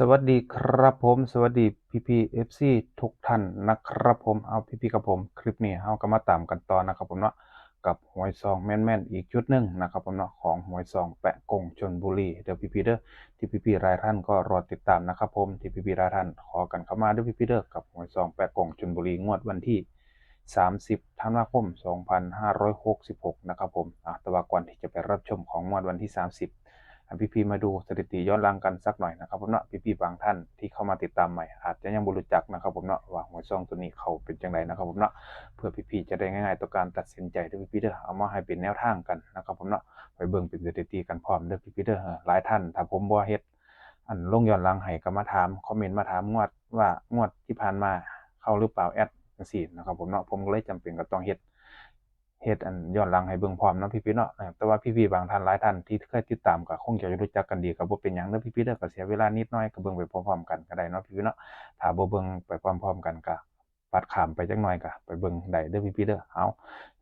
สวัสดีครับผม สวัสดีพี่พีเอฟซีทุกท่านนะครับผมเอาพี่พี่กับผมคลิปนี้เราก็มาตามกันต่อนะครับผมเนาะกับหวยซองแม่นๆอีกชุดหนึ่งนะครับผมเนาะของหวยซองแปะกงชนบุรีเดี๋ยวพี่พี่เด้อที่พี่พีรายท่านก็รอติดตามนะครับผมที่พี่พี่รายท่านขอกันเข้ามาเด้อพี่พี่เด้อกับหวยซองแปะกงชนบุรีงวดวันที่ 30ธันวาคม 2566 นะครับผมอะแต่ว่าก่อนที่จะไปรับชมของงวดวันที่ 30 พี่พีมาดูสถิติย้อนหลังกันสักหน่อยนะครับผมเนาะพี่พีบางท่านที่เข้ามาติดตามใหม่ อาจจะยังบรู้จักนะครับผมเนาะว่าหัวซองตัวนี้เขาเป็นจังไดนะครับผมเนาะเพื่อพี่พีจะได้ง่ายๆต่อการตัดสินใจด้อพี่พีเด้อเอามาให้เป็นแนวทางกันนะครับผมเนาะไปเบิ่งเป็นสถิติกันพร้อมเด้อพี่พีเด้อหลายท่านถ้าผมบ่เฮ็ดอันลงย้อนหลังให้ก็มาถามคอมเมนต์มาถามงวดว่างวดที่ผ่านมาเข้าหรือเปล่าแอดจังซี่นะครับผมเนาะผมก็เลยจำเป็นก็ต้องเฮ็ด เฮ็ดอันย้อนหลังให้เบิ่งพร้อมเนาะพี่ๆเนาะนะครับแต่ว่าพี่ๆบางท่านหลายท่านที่เคยติดตามก็คงจะรู้จักกันดีก็บ่เป็นหยังเด้อพี่ๆเด้อก็เสียเวลานิดหน่อยก็เบิ่งไปพร้อมๆกันก็ได้เนาะพี่ๆเนาะถ้าบ่เบิ่งไปพร้อมๆกันก็ปัดขามไปจักหน่อยก็ไปเบิ่งได้เด้อพี่ๆเด้อเอา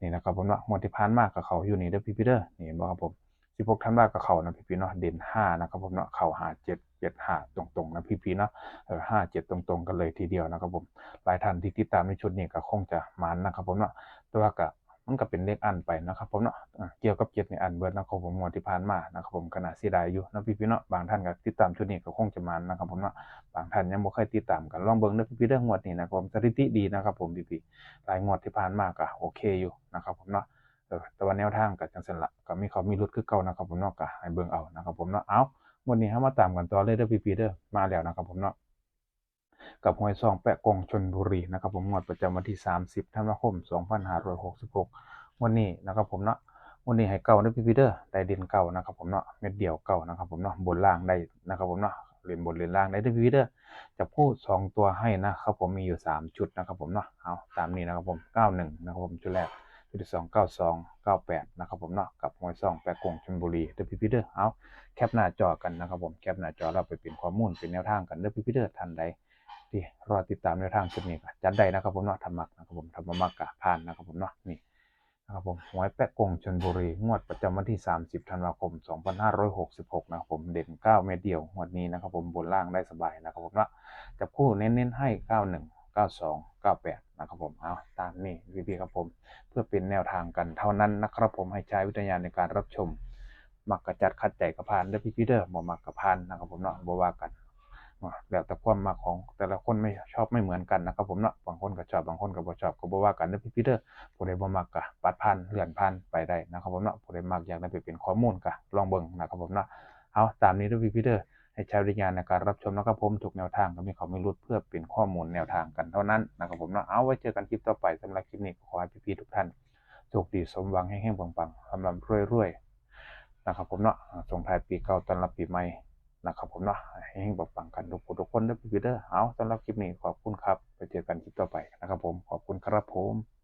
นี่นะครับผมเนาะงวดที่ผ่านมาก็เข้าอยู่นี่เด้อพี่ๆเด้อนี่เห็นบ่ครับผม16ธันวาก็เข้านะพี่ๆเนาะเด่น5นะครับผมเนาะเข้า5 7 7 5ตรงๆนะพี่ๆเนาะเออ5 7ตรงๆ กันเลยทีเดียวนะครับผมหลายท่านที่ติดตามในชุดนี้ก็คงจะมานนะครับผมเนาะแต่ว่าก็ มันก็เป็นเลขอันไปนะครับผมเนาะเกี่ยวกับ7นี่อันเบิดนะครับผมงวดที่ผ่านมานะครับผมก็น่าเสียดายอยู่นะพี่ๆเนาะบางท่านก็ติดตามชุดนี้ก็คงจะมานะครับผมเนาะบางท่านยังบ่เคยติดตามกันลองเบิ่งเด้อพี่ๆเด้องวดนี้นะครับผมสถิติดีนะครับผมพี่ๆหลายงวดที่ผ่านมาก็โอเคอยู่นะครับผมเนาะแต่ว่าแนวทางก็จังซั่นละก็มีเขามีรุดคือเก่านะครับผมเนาะก็ให้เบิ่งเอานะครับผมเนาะเอาวันนี้เฮามาตามกันต่อเลยเด้อพี่ๆเด้อมาแล้วนะครับผมเนาะ กับหวยซองแปะกงชนบุรีนะครับผมงวดประจำวันที่ 30ธันวาคม 2566 วันนี้นะครับผมเนาะวันนี้ให้เก่าเด้อพี่ๆเด้อได้เด่นเก่านะครับผมเนาะเม็ดเดียวเก่านะครับผมเนาะบนล่างได้นะครับผมเนาะเล่นบนเล่นล่างได้เด้อพี่ๆเด้อจะพูดสองตัวให้นะครับผมมีอยู่สามชุดนะครับผมเนาะเอาตามนี้นะครับผม 91 นะครับผมชุดแรกชุดที่สองเก้าสองเก้าแปดนะครับผมเนาะกับหวยซองแปะกงชลบุรีเด้อพี่พีเด้อเอาแคปหน้าจอกันนะครับผมแคปหน้าจอเราไปเป็นข้อมูลเป็นแนวทางกันเด้อพี่พีเด้อท่านใด ที่รอติดตามแนวทางชุดนี้ก็จัดได้นะครับผมเนาะทำมักนะครับผมทำมามักกะผ่านนะครับผมเนาะนี่นะครับผมหวยแปะกงชลบุรีงวดประจำวันที่ 30ธันวาคม 2566 นะครับผมเด่น 9 เม็ดเดียวงวดนี้นะครับผมบนล่างได้สบายนะครับผมเนาะจับคู่เน้นๆให้ 91 92 98 นะครับผมเอาตามนี้พี่ๆครับผมเพื่อเป็นแนวทางกันเท่านั้นนะครับผมให้ใช้วิทยาในการรับชม มักกระจัดขัดใจกระพานเด้อพี่พี่ๆเด้อบ่มักกระพานนะครับผมเนาะบ่ว่ากัน แล้วแต่ความมักของแต่ละคนไม่ชอบไม่เหมือนกันนะครับผมเนาะบางคนก็ชอบบางคนก็บ่ชอบก็บ่ว่ากันเด้อพี่พี่ๆเด้อผู้ใดบ่มักก็ปัดผ่านเลื่อนผ่านไปได้นะครับผมเนาะผู้ใดมักอยากได้ไปเป็นข้อมูลก็ลองเบิ่งนะครับผมเนาะเอาตามนี้ด้อพี่พี่ๆเด้อให้ใช้วิญญาณในการรับชมนะครับผมถูกแนวทางก็มีเขาไม่รุดเพื่อเป็นข้อมูลแนวทางกันเท่านั้นนะครับผมเนาะเอาไว้เจอกันคลิปต่อไปสำหรับคลิปนี้ขอให้พี่ๆทุกท่านโชคดีสมหวังแห้งๆปังๆลำลำรวยๆนะครับผมเนาะส่งท้ายปีเก่าต้อนรับปีใหม่ นะครับผมเนาะให้แห้งๆปังๆกันทุกคนทุกคนเด้อพี่ๆเด้อเอาสำหรับคลิปนี้ขอบคุณครับ ไปเจอกันคลิปต่อไปนะครับผมขอบคุณครับผม